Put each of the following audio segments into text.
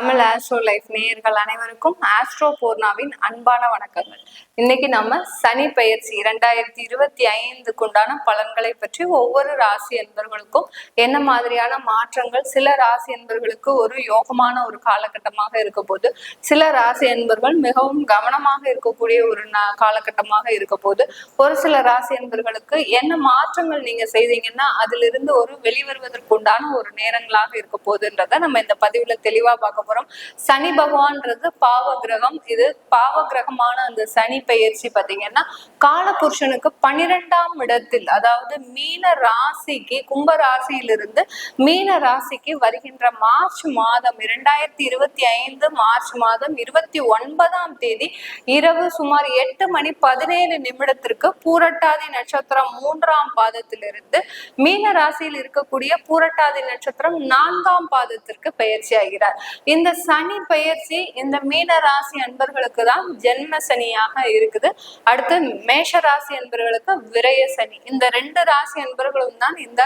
Tamil astro life நேயர்கள் அனைவருக்கும் astro பூர்ணாவின் அன்பான வணக்கங்கள். இன்னைக்கு நம்ம சனி பயிற்சி இரண்டாயிரத்தி இருபத்தி ஐந்துக்கு உண்டான பலன்களை பற்றி ஒவ்வொரு ராசி என்பர்களுக்கும் என்ன மாதிரியான மாற்றங்கள் சில ராசி என்பர்களுக்கு ஒரு யோகமான ஒரு காலகட்டமாக இருக்க போது சில ராசி என்பர்கள் மிகவும் கவனமாக இருக்கக்கூடிய ஒரு காலகட்டமாக இருக்க போது ஒரு சில ராசி என்பர்களுக்கு என்ன மாற்றங்கள் நீங்க செய்தீங்கன்னா அதிலிருந்து ஒரு வெளிவருவதற்கு உண்டான ஒரு நேரங்களாக இருக்க போகுதுன்றத நம்ம இந்த பதிவுல தெளிவா பார்க்க போறோம் சனி பகவான்றது பாவ கிரகம் இது பாவ கிரகமான அந்த சனி பெயர்ச்சி பாத்தீங்கன்னா காலபுருஷனுக்கு பனிரெண்டாம் இடத்தில் அதாவது மீன ராசிக்கு கும்ப ராசியிலிருந்து மீன ராசிக்கு வருகின்ற மார்ச் மாதம் இரண்டாயிரத்தி இருபத்தி ஐந்து மார்ச் மாதம் இருபத்தி ஒன்பதாம் தேதி இரவு சுமார் எட்டு மணி பதினேழு நிமிடத்திற்கு பூரட்டாதி நட்சத்திரம் மூன்றாம் பாதத்திலிருந்து மீன ராசியில் இருக்கக்கூடிய பூரட்டாதி நட்சத்திரம் நான்காம் பாதத்திற்கு பயிற்சி ஆகிறார். இந்த சனி பயிற்சி இந்த மீன ராசி அன்பர்களுக்கு தான் ஜென்ம சனியாக இருக்குது. அடுத்து மேஷ ராசி அன்பர்களுக்கு விரய சனி. இந்த ரெண்டு ராசி அன்பர்களும் தான் இந்த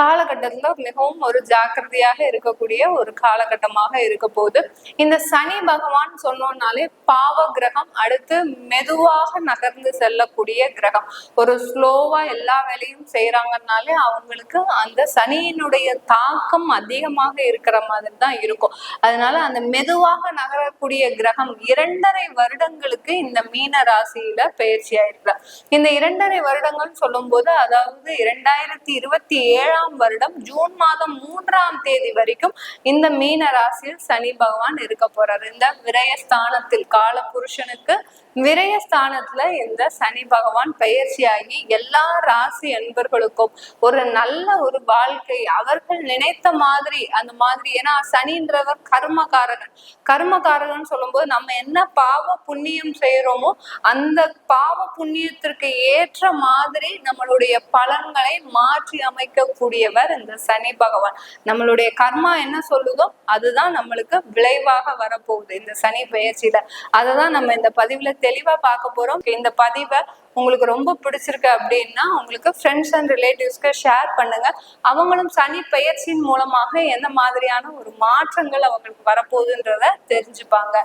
காலகட்டத்துல மிகவும் ஒரு ஜாக்கிரதையாக இருக்கக்கூடிய ஒரு காலகட்டமாக இருக்க போகுது. இந்த சனி பகவான் சொன்னோம்னாலே பாவ கிரகம் அடுத்து மெதுவாக நகர்ந்து செல்லக்கூடிய கிரகம். ஒரு ஸ்லோவா எல்லா வேலையும் செய்யறாங்கனாலே அவங்களுக்கு அந்த சனியினுடைய தாக்கம் அதிகமாக இருக்கிற மாதிரி தான் இருக்கும். அதனால அந்த மெதுவாக நகரக்கூடிய கிரகம் இரண்டரை வருடங்களுக்கு இந்த மீன ராசியில பயிற்சி ஆயிருக்கிறார் இந்த இரண்டரை வருடங்கள் சொல்லும்போது அதாவது இரண்டாயிரத்தி இருபத்தி ஏழாம் வருடம் ஜூன் மாதம் மூன்றாம் தேதி வரைக்கும் இந்த மீன ராசியில் சனி பகவான் இருக்க போறாரு. இந்த விரயஸ்தானத்தில் கால புருஷனுக்கு விரயஸ்தானத்துல இந்த சனி பகவான் பயிற்சியாகி எல்லா ராசி அன்பர்களுக்கும் ஒரு நல்ல ஒரு வாழ்க்கை அவர்கள் நினைத்த மாதிரி அந்த மாதிரி. ஏன்னா சனின்றவர் கர்மகாரகன் கர்மகாரகன் சொல்லும்போது நம்ம என்ன பாவ புண்ணியம் செய்யறோமோ அந்த பாவ புண்ணியத்திற்கு ஏற்ற மாதிரி நம்மளுடைய பலன்களை மாற்றி அமைக்கக்கூடியவர் இந்த சனி பகவான். நம்மளுடைய கர்மா என்ன சொல்லுதோ அதுதான் நம்மளுக்கு விளைவாக வரப்போகுது இந்த சனி பெயர்ச்சியில. அதை தான் நம்ம இந்த பதிவுல தெளிவா பார்க்க போறோம். இந்த பதிவை உங்களுக்கு ரொம்ப பிடிச்சிருக்கு அப்படின்னா உங்களுக்கு ஃப்ரெண்ட்ஸ் அண்ட் ரிலேட்டிவ்ஸ்க்கு ஷேர் பண்ணுங்க. அவங்களும் சனி பெயர்ச்சியின் மூலமாக எந்த மாதிரியான ஒரு மாற்றங்கள் அவங்களுக்கு வரப்போகுதுன்றத தெரிஞ்சுப்பாங்க.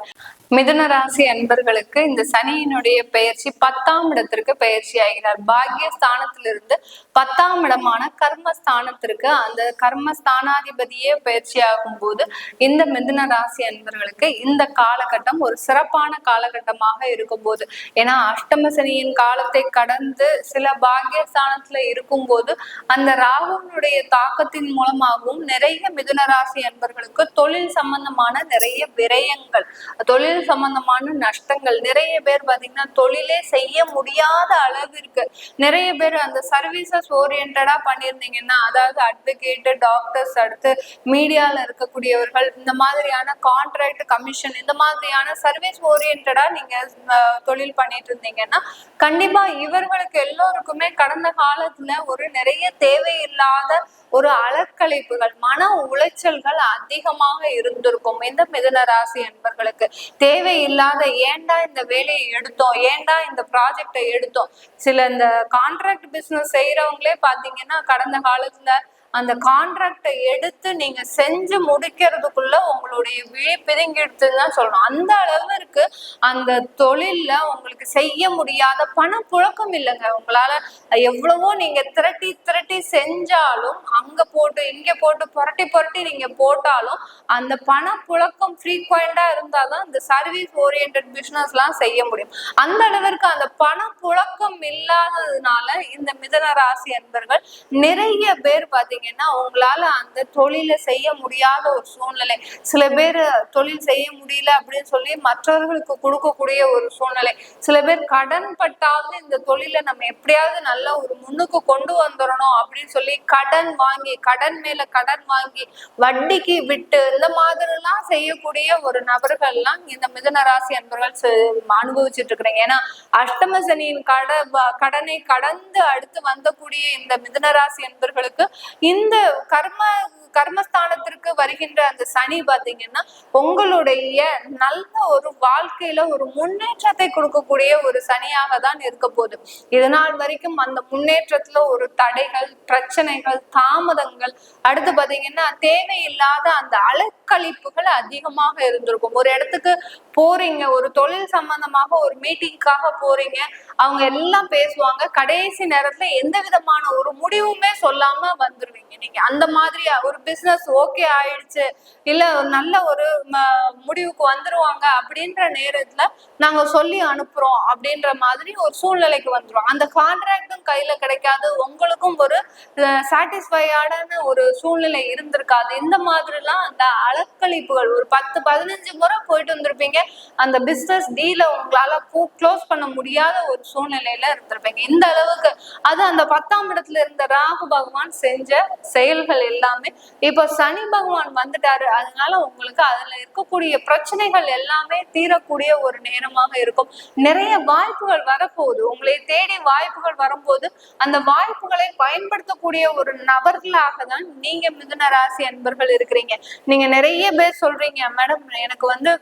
மிதுன ராசி அன்பர்களுக்கு இந்த சனியினுடைய பெயர்ச்சி பத்தாம் இடத்திற்கு பெயர்ச்சி ஆகிறார். பாக்ய ஸ்தானத்திலிருந்து பத்தாம் இடமான கர்மஸ்தானத்திற்கு அந்த கர்மஸ்தானாதிபதியே பயிற்சி ஆகும் போது இந்த மிதுன ராசி அன்பர்களுக்கு இந்த காலகட்டம் ஒரு சிறப்பான காலகட்டமாக இருக்கும் போது ஏன்னா அஷ்டம சனியின் காலத்தை கடந்து சில பாக்கிய ஸ்தானத்துல இருக்கும்போது அந்த ராகுனுடைய தாக்கத்தின் மூலமாகவும் நிறைய மிதுனராசி அன்பர்களுக்கு தொழில் சம்பந்தமான நிறைய விரயங்கள் தொழில் சம்பந்தமான நஷ்டங்கள் நிறைய பேர் பாத்தீங்கன்னா தொழிலே செய்ய முடியாத அளவிற்கு நிறைய பேர் அந்த சர்வீசஸ் ஓரியன்டா பண்ணியிருந்தீங்கன்னா அதாவது அட்வொகேட் டாக்டர்ஸ் அடுத்து மீடியால இருக்கக்கூடியவர்கள் இந்த மாதிரியான கான்ட்ராக்ட் கமிஷன் இந்த மாதிரியான சர்வீஸ் ஓரியன்டா நீங்க தொழில் பண்ணிட்டு இருந்தீங்கன்னா கண்டிப்பா இவர்களுக்கு எல்லோருக்குமே கடந்த காலத்துல ஒரு நிறைய தேவையில்லாத ஒரு அலக்கழிப்புகள் மன உளைச்சல்கள் அதிகமாக இருந்திருக்கும். இந்த மிதுன ராசி என்பர்களுக்கு? தேவையில்லாத ஏன்டா இந்த வேலையை எடுத்தோம்? ஏன்டா இந்த ப்ராஜெக்டை எடுத்தோம்? சில இந்த கான்ட்ராக்ட் பிசினஸ் செய்யறவங்களே பாத்தீங்கன்னா கடந்த காலத்துல அந்த கான்ட்ராக்டை எடுத்து நீங்க செஞ்சு முடிக்கிறதுக்குள்ள உங்களுடைய விழி பிதுங்கிடுதுன்னு தான் சொல்லணும். அந்த அளவிற்கு அந்த தொழில்ல உங்களுக்கு செய்ய முடியாத பணப்புழக்கம் இல்லைங்க. உங்களால எவ்வளவோ நீங்க திரட்டி திரட்டி செஞ்சாலும் அங்க போட்டு இங்க போட்டு புரட்டி புரட்டி நீங்க போட்டாலும் அந்த பணப்புழக்கம் ஃப்ரீக்வெண்டா இருந்தாதான் இந்த சர்வீஸ் ஓரியன்ட் பிசினஸ் எல்லாம் செய்ய முடியும். அந்த அளவிற்கு அந்த பணப்புழக்கம் இல்லாததுனால இந்த மிதன ராசி அன்பர்கள் நிறைய பேர் பாத்தீங்கன்னா உங்களால அந்த தொழிலை செய்ய முடியாத ஒரு சூழ்நிலை. சில பேர் தொழில் செய்ய முடியல அப்படின்னு சொல்லி மற்றவர்களுக்கு கொடுக்கக்கூடிய ஒரு சூழ்நிலை. சில பேர் கடன் பட்டாவது இந்த தொழிலை நம்ம எப்படியாவது நல்ல ஒரு முன்னுக்கு கொண்டு வந்துடணும் அப்படின்னு சொல்லி கடன் வாங்கி கடன் மேல கடன் வாங்கி வட்டிக்கு விட்டு இந்த மாதிரிலாம் செய்யக்கூடிய ஒரு நபர்கள்லாம் இந்த மிதனராசி அன்பர்கள் செ- அனுபவிச்சுட்டு இருக்கிறீங்க. ஏன்னா அஷ்டம சனியின் கட கடனை கடந்து அடுத்து வந்தக்கூடிய இந்த மிதனராசி அன்பர்களுக்கு இந்த கர்ம கர்மஸ்தானத்திற்கு வருகின்ற அந்த சனி பாத்தீங்கன்னா உங்களுடைய நல்ல ஒரு வாழ்க்கையில ஒரு முன்னேற்றத்தை கொடுக்கக்கூடிய ஒரு சனியாக தான் இருக்க போகுது. இதனால் வரைக்கும் அந்த முன்னேற்றத்துல ஒரு தடைகள் பிரச்சனைகள் தாமதங்கள் அடுத்து பாத்தீங்கன்னா தேவையில்லாத அந்த அலக்கழிப்புகள் அதிகமாக இருந்திருக்கும். ஒரு இடத்துக்கு போறீங்க ஒரு தொழில் சம்பந்தமாக ஒரு மீட்டிங்காக போறீங்க அவங்க எல்லாம் பேசுவாங்க. கடைசி நேரத்துல எந்த விதமான ஒரு முடிவுமே சொல்லாம வந்துருவீங்க. நீங்க அந்த மாதிரி ஒரு பிசினஸ் ஓகே ஆயிடுச்சு. இல்ல நல்ல ஒரு ம- முடிவுக்கு வந்துருவாங்க அப்படின்ற நேரத்துல நாங்க சொல்லி அனுப்புறோம் அப்படின்ற மாதிரி ஒரு சூழ்நிலைக்கு வந்துடும் அந்த கான்ட்ராக்டும் கையில கிடைக்காது. உங்களுக்கும் ஒரு சாட்டிஸ்ஃபைடான ஒரு சூழ்நிலை இருந்திருக்காது. இந்த மாதிரிலாம் அந்த அலக்களிப்புகள் ஒரு பத்து பதினஞ்சு முறை போயிட்டு வந்திருப்பீங்க. அந்த பிசினஸ் டீல உங்களால க்ளோஸ் பண்ண முடியாத ஒரு சூழ்நிலையில இருந்திருப்பீங்க. இந்த அளவுக்கு அது அந்த பத்தாம் இடத்துல இருந்த ராகு பகவான் செஞ்ச செயல்கள் எல்லாமே இப்போ சனி பகவான் வந்துட்டாரு அதனால உங்களுக்கு அதுல இருக்கக்கூடிய பிரச்சனைகள் எல்லாமே தீரக்கூடிய ஒரு நேரமாக இருக்கும். நிறைய வாய்ப்புகள் வரப்போகுது. உங்களை தேடி வாய்ப்புகள் வரும்போது அந்த வாய்ப்புகளை பயன்படுத்தக்கூடிய ஒரு நபர்களாக தான் நீங்க மிதுன ராசி அன்பர்கள் இருக்கிறீங்க. நீங்க நிறைய பேர் சொல்றீங்க மேடம் எனக்கு வந்து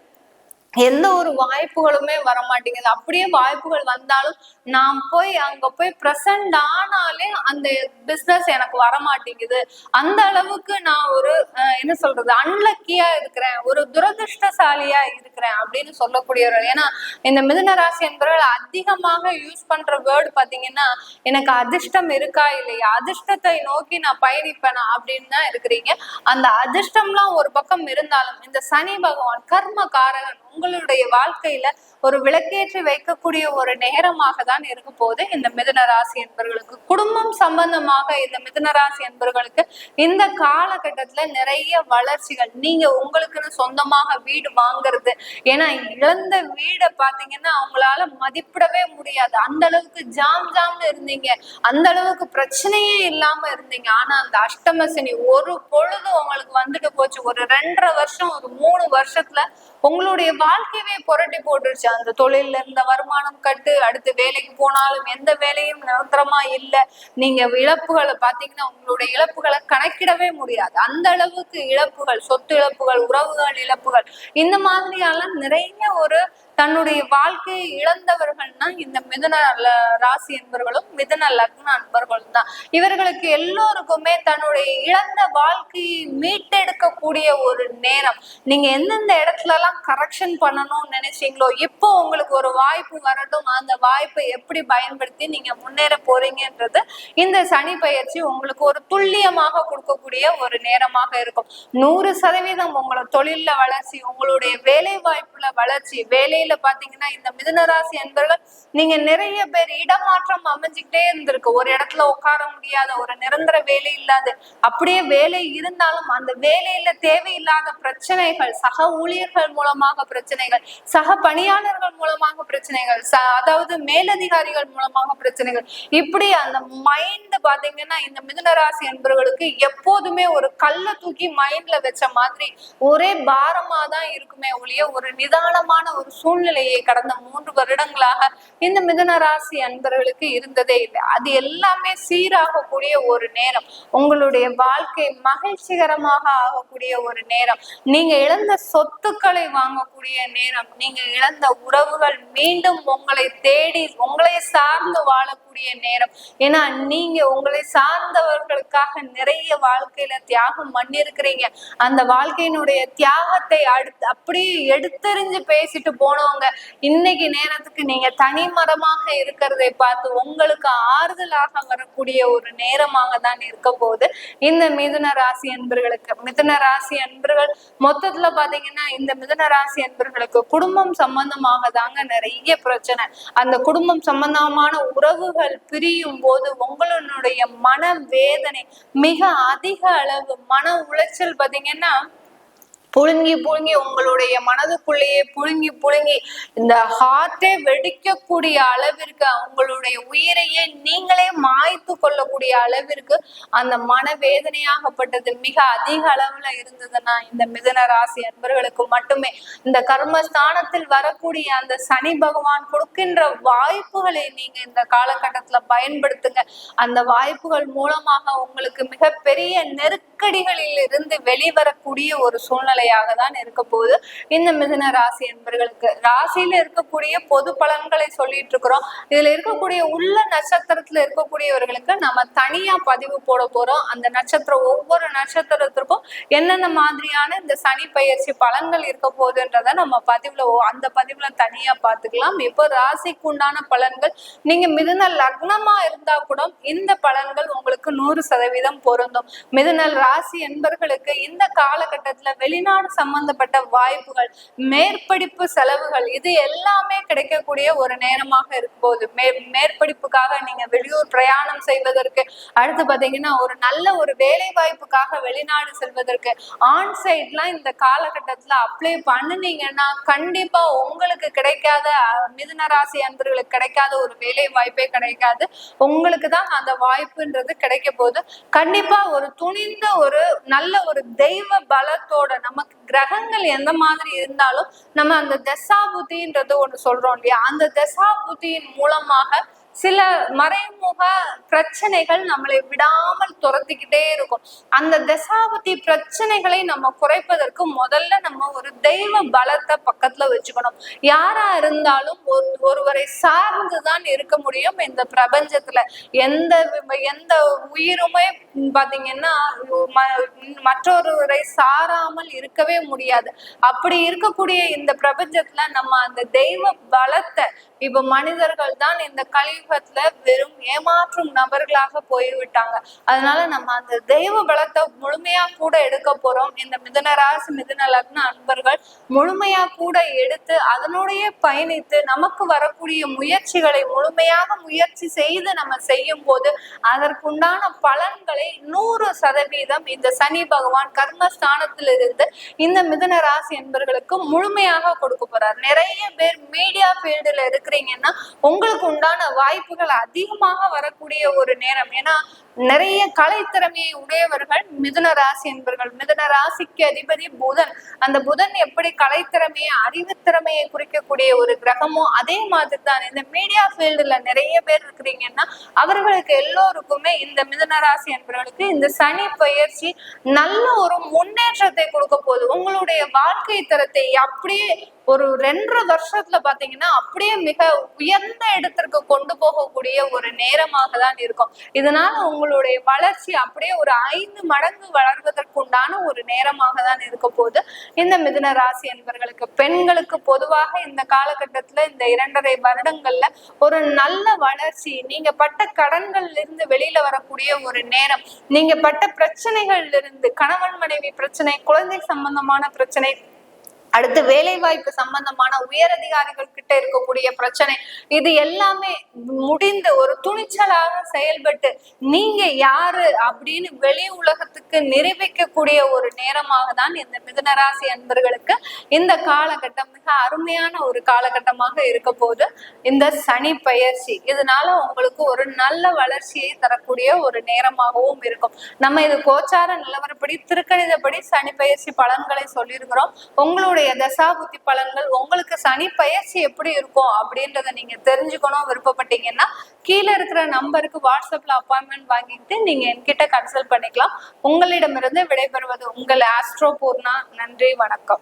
எந்த ஒரு வாய்ப்புகளுமே வர மாட்டேங்குது அப்படியே வாய்ப்புகள் வந்தாலும் நான் போய் அங்க போய் பிரசன்ட் ஆனாலே அந்த பிசினஸ் எனக்கு வர மாட்டேங்குது அந்த அளவுக்கு நான் ஒரு அஹ், என்ன சொல்றது அன்லக்கியா இருக்கிறேன். ஒரு துரதிருஷ்டசாலியா இருக்கிறேன் அப்படின்னு சொல்லக்கூடியவர் ஏன்னா இந்த மிதுன ராசி என்பவர்கள் அதிகமாக யூஸ் பண்ற வேர்டு பாத்தீங்கன்னா எனக்கு அதிர்ஷ்டம் இருக்கா இல்லையா? அதிர்ஷ்டத்தை நோக்கி நான் பயணிப்பேனா அப்படின்னு தான் இருக்கிறீங்க. அந்த அதிர்ஷ்டம்லாம் ஒரு பக்கம் இருந்தாலும் இந்த சனி பகவான் கர்ம காரகன் உங்களுடைய வாழ்க்கையில ஒரு விளக்கேற்றி வைக்கக்கூடிய ஒரு நேரமாக தான் இருக்க போது இந்த மிதுன ராசி என்பவர்களுக்கு குடும்பம் சம்பந்தமாக இந்த மிதுன ராசி என்பவர்களுக்கு இந்த காலகட்டத்துல நிறைய வளர்ச்சிகள் நீங்க உங்களுக்குன்னு சொந்தமாக வீடு வாங்குறது ஏன்னா இழந்த வீடை பாத்தீங்கன்னா அவங்களால மதிப்பிடவே முடியாது. அந்த அளவுக்கு ஜாம் ஜாம்னு இருந்தீங்க. அந்த அளவுக்கு பிரச்சனையே இல்லாம இருந்தீங்க. ஆனா அந்த அஷ்டமசனி ஒரு பொழுது உங்களுக்கு வந்துட்டு போச்சு. ஒரு ரெண்டரை வருஷம் ஒரு மூணு வருஷத்துல உங்களுடைய வாழ்க்கையவே புரட்டி போட்டுருச்சு. அந்த தொழில இருந்த வருமானம் கட்டு அடுத்து வேலைக்கு போனாலும் எந்த வேலையும் நிரந்தரமா இல்ல. நீங்க இழப்புகளை பாத்தீங்கன்னா உங்களுடைய இழப்புகளை கணக்கிடவே முடியாது. அந்த அளவுக்கு இழப்புகள் சொத்து இழப்புகள் உறவுகள் இழப்புகள் இந்த மாதிரியெல்லாம் நிறைய ஒரு தன்னுடைய வாழ்க்கையை இழந்தவர்கள்னா இந்த மிதுன ராசி என்பவர்களும் மிதுன லக்ன அன்பர்களும் தான். இவர்களுக்கு எல்லோருக்குமே தன்னுடைய இழந்த வாழ்க்கையை மீட்டெடுக்கக்கூடிய ஒரு நேரம். நீங்க எந்தெந்த இடத்துல எல்லாம் கரெக்ஷன் பண்ணணும்னு நினைச்சீங்களோ இப்போ உங்களுக்கு ஒரு வாய்ப்பு வரட்டும். அந்த வாய்ப்பை எப்படி பயன்படுத்தி நீங்க முன்னேற போறீங்கன்றது இந்த சனி பயிற்சி உங்களுக்கு ஒரு துல்லியமாக கொடுக்கக்கூடிய ஒரு நேரமாக இருக்கும். நூறு சதவீதம் உங்களோட தொழில்ல வளர்ச்சி உங்களுடைய வேலை வாய்ப்புல வளர்ச்சி வேலையில பாத்தீங்கன்னா இந்த மிதுனராசி என்பவர்கள் நீங்க நிறைய பேர் இடமாற்றம் அமைஞ்சுக்கிட்டே இருந்திருக்கு. ஒரு இடத்துல உட்கார முடியாத ஒரு நிரந்தர வேலை இல்லாத அப்படியே வேலை இருந்தாலும் அந்த வேலையில தேவையில்லாத பிரச்சனைகள் சக ஊழியர்கள் மூலமாக பிரச்சனைகள் சக பணியாளர்கள் மூலமாக பிரச்சனைகள் அதாவது மேலதிகாரிகள் மூலமாக பிரச்சனைகள். இப்படி அந்த மைண்ட் பாத்தீங்கன்னா இந்த மிதுனராசி என்பவர்களுக்கு எப்போதுமே ஒரு கல்லை தூக்கி மைண்ட்ல வச்ச மாதிரி ஒரே பாரமா தான் இருக்குமே ஒழிய ஒரு நிதானமான ஒரு சூழ்நிலையை கடந்த மூன்று வருடங்களாக இந்த மிதுன ராசி அன்பர்களுக்கு இருந்ததே இல்லை. அது எல்லாமே சீராகக்கூடிய ஒரு நேரம். உங்களுடைய வாழ்க்கை மகிழ்ச்சிகரமாக ஆகக்கூடிய ஒரு நேரம். நீங்க இழந்த சொத்துக்களை வாங்கக்கூடிய நேரம். நீங்க இழந்த உறவுகள் மீண்டும் உங்களை தேடி உங்களை சார்ந்து வாழக்கூடிய நேரம். ஏன்னா நீங்க உங்களை சார்ந்தவர்களுக்காக நிறைய வாழ்க்கையில தியாகம் பண்ணிருக்கிறீங்க அந்த வாழ்க்கையினுடைய தியாகத்தை அடுத்து அப்படியே எடுத்தெறிஞ்சு பேசிட்டு போன போனவங்க இன்னைக்கு நேரத்துக்கு நீங்க தனிமரமாக இருக்கிறதை பார்த்து உங்களுக்கு ஆறுதலாக வரக்கூடிய ஒரு நேரமாக தான் இருக்க போகுது. இந்த மிதுன ராசி அன்பர்களுக்கு மிதுன ராசி அன்பர்கள் மொத்தத்துல பாத்தீங்கன்னா இந்த மிதுன ராசி அன்பர்களுக்கு குடும்பம் சம்பந்தமாக தாங்க நிறைய பிரச்சனை. அந்த குடும்பம் சம்பந்தமான உறவுகள் பிரியும் போது உங்களுடைய மன வேதனை மிக அதிக அளவு மன உளைச்சல் பாத்தீங்கன்னா புழுங்கி புழுங்கி உங்களுடைய மனதுக்குள்ளேயே புழுங்கி புழுங்கி இந்த ஹார்ட்டே வெடிக்கக்கூடிய அளவிற்கு உங்களுடைய உயிரையே நீங்களே மாய்த்து கொள்ளக்கூடிய அளவிற்கு அந்த மனவேதனையாகப்பட்டது மிக அதிக அளவுல இருந்ததுன்னா இந்த மிதன ராசி அன்பர்களுக்கு மட்டுமே இந்த கர்மஸ்தானத்தில் வரக்கூடிய அந்த சனி பகவான் கொடுக்கின்ற வாய்ப்புகளை நீங்க இந்த காலகட்டத்துல பயன்படுத்துங்க. அந்த வாய்ப்புகள் மூலமாக உங்களுக்கு மிகப்பெரிய நெருக்கடிகளில் இருந்து வெளிவரக்கூடிய ஒரு சூழ்நிலை சூழ்நிலையாக தான் இருக்க போகுது. இந்த மிதுன ராசி என்பர்களுக்கு ராசியில இருக்கக்கூடிய பொது பலன்களை சொல்லிட்டு இருக்கிறோம். இதுல இருக்கக்கூடிய உள்ள நட்சத்திரத்துல இருக்கக்கூடியவர்களுக்கு நம்ம தனியா பதிவு போட போறோம். அந்த நட்சத்திரம் ஒவ்வொரு நட்சத்திரத்திற்கும் என்னென்ன மாதிரியான இந்த சனி பயிற்சி பலன்கள் இருக்க போகுதுன்றத நம்ம பதிவுல அந்த பதிவுல தனியா பாத்துக்கலாம் இப்போ ராசிக்கு உண்டான பலன்கள் நீங்க மிதுன லக்னமா இருந்தா கூட இந்த பலன்கள் உங்களுக்கு நூறு சதவீதம் பொருந்தும். மிதுனல் ராசி என்பர்களுக்கு இந்த காலகட்டத்துல வெளிநாடு சம்பந்தப்பட்ட வாய்ப்புகள் மேற்படிப்பு செலவுகள் இது எல்லாமே கிடைக்கக்கூடிய ஒரு நேரமாக இருக்கும்போது மே மேற்படிப்புக்காக நீங்க வெளியூர் பிரயாணம் செய்வதற்கு அடுத்து பாத்தீங்கன்னா ஒரு நல்ல ஒரு வேலை வாய்ப்புக்காக வெளிநாடு செல்வதற்கு ஆன் சைட்லாம் இந்த காலகட்டத்துல அப்ளை பண்ணுனீங்கன்னா கண்டிப்பா உங்களுக்கு கிடைக்காத மிதுன ராசி அன்பர்களுக்கு கிடைக்காத ஒரு வேலை வாய்ப்பே கிடைக்காது. உங்களுக்கு தான் அந்த வாய்ப்புன்றது கிடைக்க போது கண்டிப்பா ஒரு துணிந்த ஒரு நல்ல ஒரு தெய்வ பலத்தோட நமக்கு கிரகங்கள் எந்த மாதிரி இருந்தாலும் நம்ம அந்த தசா புத்தின்றது ஒண்ணு சொல்றோம் இல்லையா? அந்த தசா புத்தியின் மூலமாக சில மறைமுக பிரச்சனைகள் நம்மளை விடாமல் துரத்திக்கிட்டே இருக்கும். அந்த தசாபதி பிரச்சனைகளை நம்ம குறைப்பதற்கு முதல்ல நம்ம ஒரு தெய்வ பலத்தை பக்கத்துல வச்சுக்கணும். யாரா இருந்தாலும் ஒரு ஒருவரை சார்ந்துதான் இருக்க முடியும் இந்த பிரபஞ்சத்துல. எந்த எந்த உயிருமே பாத்தீங்கன்னா மற்றொருவரை சாராமல் இருக்கவே முடியாது. அப்படி இருக்கக்கூடிய இந்த பிரபஞ்சத்துல நம்ம அந்த தெய்வ பலத்தை இப்ப மனிதர்கள் தான் இந்த கலியுகத்துல வெறும் ஏமாற்றும் நபர்களாக போய்விட்டாங்க. அதனால நம்ம அந்த தெய்வ பலத்தை முழுமையா கூட எடுக்க போறோம். இந்த மிதனராசி மிதன லக்ன அன்பர்கள் முழுமையா கூட எடுத்து அதனுடைய பயணித்து நமக்கு வரக்கூடிய முயற்சிகளை முழுமையாக முயற்சி செய்து நம்ம செய்யும் போது அதற்குண்டான பலன்களை நூறு சதவீதம் இந்த சனி பகவான் கர்மஸ்தானத்திலிருந்து இந்த மிதன ராசி என்பர்களுக்கு முழுமையாக கொடுக்க போறார். நிறைய பேர் மீடியா ஃபீல்டுல இருக்கிறீங்கன்னா உங்களுக்கு உண்டான வாய்ப்புகள் அதிகமாக வரக்கூடிய ஒரு நேரம். ஏன்னா நிறைய கலைத்திறமையை உடையவர்கள் மிதுன ராசி என்பர்கள். மிதுன ராசிக்கு அதிபதி புதன். அந்த புதன் எப்படி கலைத்திறமையை அறிவுத்திறமையை குறிக்கக்கூடிய ஒரு கிரகமோ அதே மாதிரி தான் இந்த மீடியா ஃபீல்டுல நிறைய பேர் இருக்கிறீங்கன்னா அவர்களுக்கு எல்லோருக்குமே இந்த மிதுன ராசி என்பவர்களுக்கு இந்த சனி பயிற்சி நல்ல ஒரு முன்னேற்றத்தை கொடுக்க போகுது. உங்களுடைய வாழ்க்கை தரத்தை அப்படியே ஒரு ரெண்டரை வருஷத்துல பாத்தீங்கன்னா அப்படியே மிக உயர்ந்த இடத்திற்கு கொண்டு போகக்கூடிய ஒரு நேரமாக தான் இருக்கும். இதனால உங்களுடைய வளர்ச்சி அப்படியே ஒரு ஐந்து மடங்கு வளர்வதற்குண்டான ஒரு நேரமாக தான் இருக்க போது இந்த மிதுன ராசி என்பவர்களுக்கு பெண்களுக்கு பொதுவாக இந்த காலகட்டத்துல இந்த இரண்டரை வருடங்கள்ல ஒரு நல்ல வளர்ச்சி நீங்க பட்ட கடன்கள்ல இருந்து வெளியில வரக்கூடிய ஒரு நேரம் நீங்க பட்ட பிரச்சனைகள்ல இருந்து கணவன் மனைவி பிரச்சனை குழந்தை சம்பந்தமான பிரச்சனை அடுத்து வேலை வாய்ப்பு சம்பந்தமான உயர் அதிகாரிகள் கிட்ட இருக்கக்கூடிய பிரச்சனை இது எல்லாமே முடிந்து ஒரு துணிச்சலாக செயல்பட்டு நீங்க யாரு அப்படின்னு வெளி உலகத்துக்கு நிரூபிக்கக்கூடிய ஒரு நேரமாக தான் இந்த மிதுனராசி அன்பர்களுக்கு இந்த காலகட்டம் மிக அருமையான ஒரு காலகட்டமாக இருக்க போது இந்த சனி பயிற்சி. இதனால உங்களுக்கு ஒரு நல்ல வளர்ச்சியை தரக்கூடிய ஒரு நேரமாகவும் இருக்கும். நம்ம இது கோச்சார நிலவரப்படி திருக்கணிதப்படி சனி பயிற்சி பலன்களை சொல்லியிருக்கிறோம். உங்களுடைய உங்களுடைய தசாபுத்தி பலன்கள் உங்களுக்கு சனி பயிற்சி எப்படி இருக்கும் அப்படின்றத நீங்க தெரிஞ்சுக்கணும் விருப்பப்பட்டீங்கன்னா கீழே இருக்கிற நம்பருக்கு வாட்ஸ்அப்ல அப்பாயின்மெண்ட் வாங்கிட்டு நீங்க என்கிட்ட கன்சல்ட் பண்ணிக்கலாம். உங்களிடமிருந்து விடைபெறுவது உங்கள் ஆஸ்ட்ரோ பூர்ணா. நன்றி வணக்கம்.